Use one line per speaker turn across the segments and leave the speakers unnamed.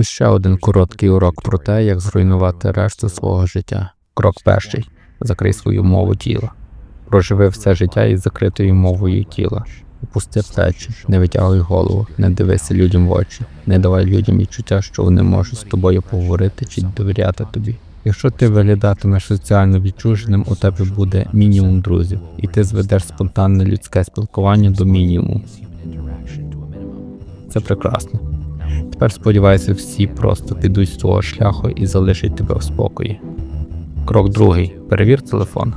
Ось ще один короткий урок про те, як зруйнувати решту свого життя. Крок перший: закрий свою мову тіла. Проживи все життя із закритою мовою тіла. Опусти плечі, не витягуй голову, не дивися людям в очі, не давай людям відчуття, що вони можуть з тобою поговорити чи довіряти тобі. Якщо ти виглядатимеш соціально відчуженим, у тебе буде мінімум друзів, і ти зведеш спонтанне людське спілкування до мінімуму. Це прекрасно. Тепер сподіваюся, всі просто підуть з твого шляху і залишать тебе в спокої. Крок другий. Перевір телефон.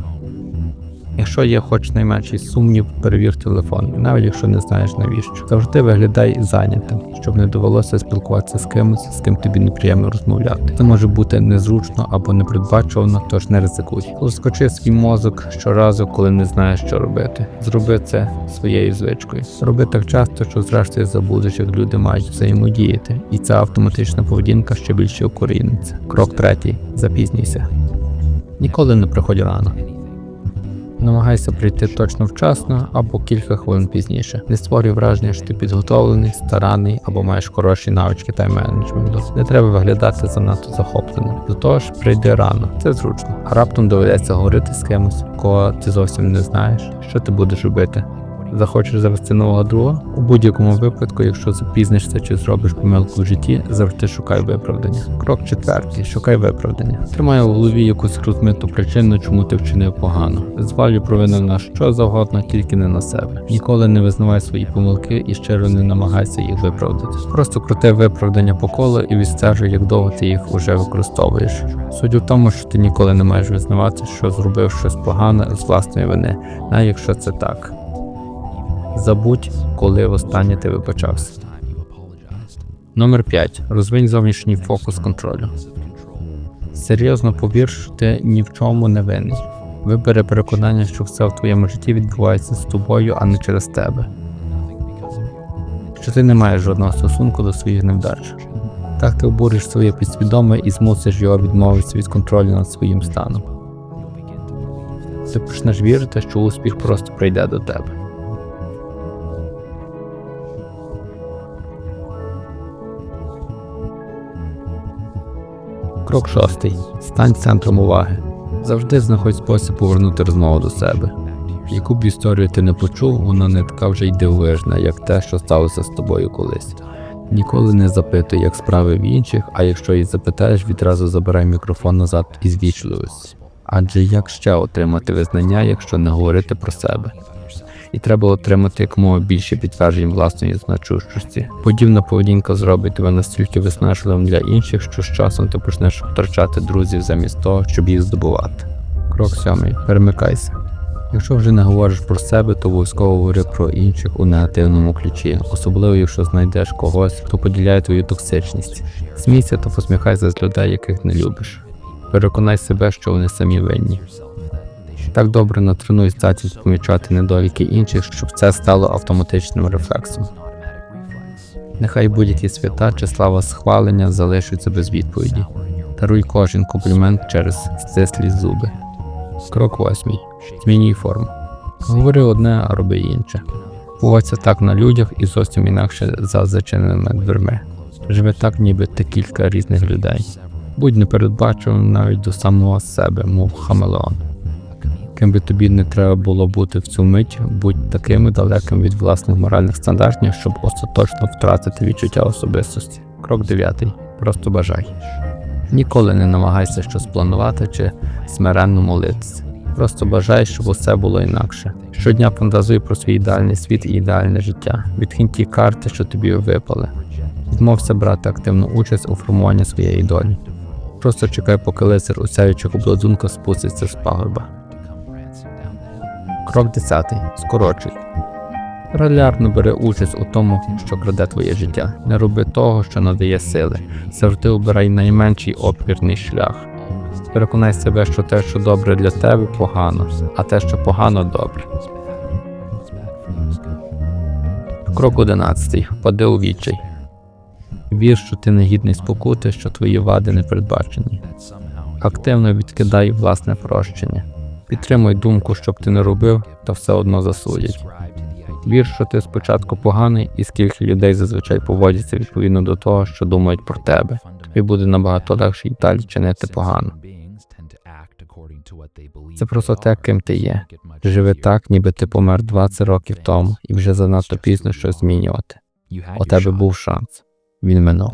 Якщо є хоч найменший сумнів, перевір телефон, навіть якщо не знаєш навіщо. Завжди виглядай зайнятим, щоб не довелося спілкуватися з кимось, з ким тобі неприємно розмовляти. Це може бути незручно або непередбачувано, тож не ризикуй. Розкочи свій мозок щоразу, коли не знаєш, що робити. Зроби це своєю звичкою. Роби так часто, що зрештою забудеш, як люди мають взаємодіяти, і ця автоматична поведінка ще більше укоріниться. Крок третій: запізнюйся. Ніколи не приходь рано. Намагайся прийти точно вчасно або кілька хвилин пізніше. Не створюй враження, що ти підготовлений, старанний або маєш хороші навички тайм-менеджменту. Не треба виглядати занадто захопленим. До того ж, прийди рано, це зручно. А раптом доведеться говорити з кимось, кого ти зовсім не знаєш. Що ти будеш робити? Захочеш завести нового друга? У будь-якому випадку, якщо запізнишся чи зробиш помилку в житті, завжди шукай виправдання. Крок четвертий: шукай виправдання. Тримай у голові якусь розмиту причину, чому ти вчинив погано. Звалюй провину на що завгодно, тільки не на себе. Ніколи не визнавай свої помилки і щиро не намагайся їх виправдати. Просто крути виправдання по колу і відстежуй, як довго ти їх уже використовуєш. Суть у тому, що ти ніколи не маєш визнавати, що зробив щось погане з власної вини, навіть якщо це так. Забудь, коли востаннє ти вибачався. Номер 5. Розвинь зовнішній фокус контролю. Серйозно повір, що ти ні в чому не винний. Вибери переконання, що все в твоєму житті відбувається з тобою, а не через тебе. Що ти не маєш жодного стосунку до своїх невдач. Так ти обуриш своє підсвідоме і змусиш його відмовитися від контролю над своїм станом. Ти почнеш вірити, що успіх просто прийде до тебе. Крок шостий. Стань центром уваги. Завжди знаходь спосіб повернути розмову до себе. Яку б історію ти не почув, вона не така вже й дивовижна, як те, що сталося з тобою колись. Ніколи не запитуй, як справи в інших, а якщо і запитаєш, відразу забирай мікрофон назад із вічливості. Адже як ще отримати визнання, якщо не говорити про себе? І треба отримати якомога більше підтверджень власної значущості. Подібна поведінка зробить тебе настільки виснажливим для інших, що з часом ти почнеш втрачати друзів замість того, щоб їх здобувати. Крок сьомий. Перемикайся. Якщо вже не говориш про себе, то обов'язково говори про інших у негативному ключі, особливо якщо знайдеш когось, хто поділяє твою токсичність. Смійся та посміхайся з людей, яких не любиш. Переконай себе, що вони самі винні. Так добре натренуй здатність помічати недоліки інших, щоб це стало автоматичним рефлексом. Нехай будь-які свята чи слава схвалення залишаться без відповіді. Даруй кожен комплімент через стислі зуби. Крок восьмий. Змінюй форму. Говори одне, а роби інше. Поводься так на людях і зовсім інакше за зачиненими дверми. Живи так, ніби ти кілька різних людей. Будь непередбачуваним навіть до самого себе, мов хамелеон. Ким би тобі не треба було бути в цю мить, будь таким далеким від власних моральних стандартів, щоб остаточно втратити відчуття особистості. Крок дев'ятий. Просто бажай. Ніколи не намагайся щось планувати чи смиренно молитися. Просто бажай, щоб усе було інакше. Щодня фантазуй про свій ідеальний світ і ідеальне життя. Відкинь ті карти, що тобі випали. Відмовся брати активну участь у формуванні своєї долі. Просто чекай, поки лицар у сяючих обладунках спуститься з пагорба. Крок 10. Скорочуй. Регулярно бери участь у тому, що краде твоє життя. Не роби того, що надає сили. Завжди обирай найменший опірний шлях. Переконай себе, що те, що добре для тебе, погано, а те, що погано, добре. Крок 11. Впади у відчай. Вір, що ти не гідний спокути, що твої вади не передбачені. Активно відкидай власне прощення. Підтримуй думку, щоб ти не робив, та все одно засудять. Вір, що ти спочатку поганий, і скільки людей зазвичай поводяться відповідно до того, що думають про тебе. Тобі буде набагато легше й далі чинити погано. Це просто те, ким ти є. Живи так, ніби ти помер 20 років тому, і вже занадто пізно щось змінювати. У тебе був шанс. Він минув.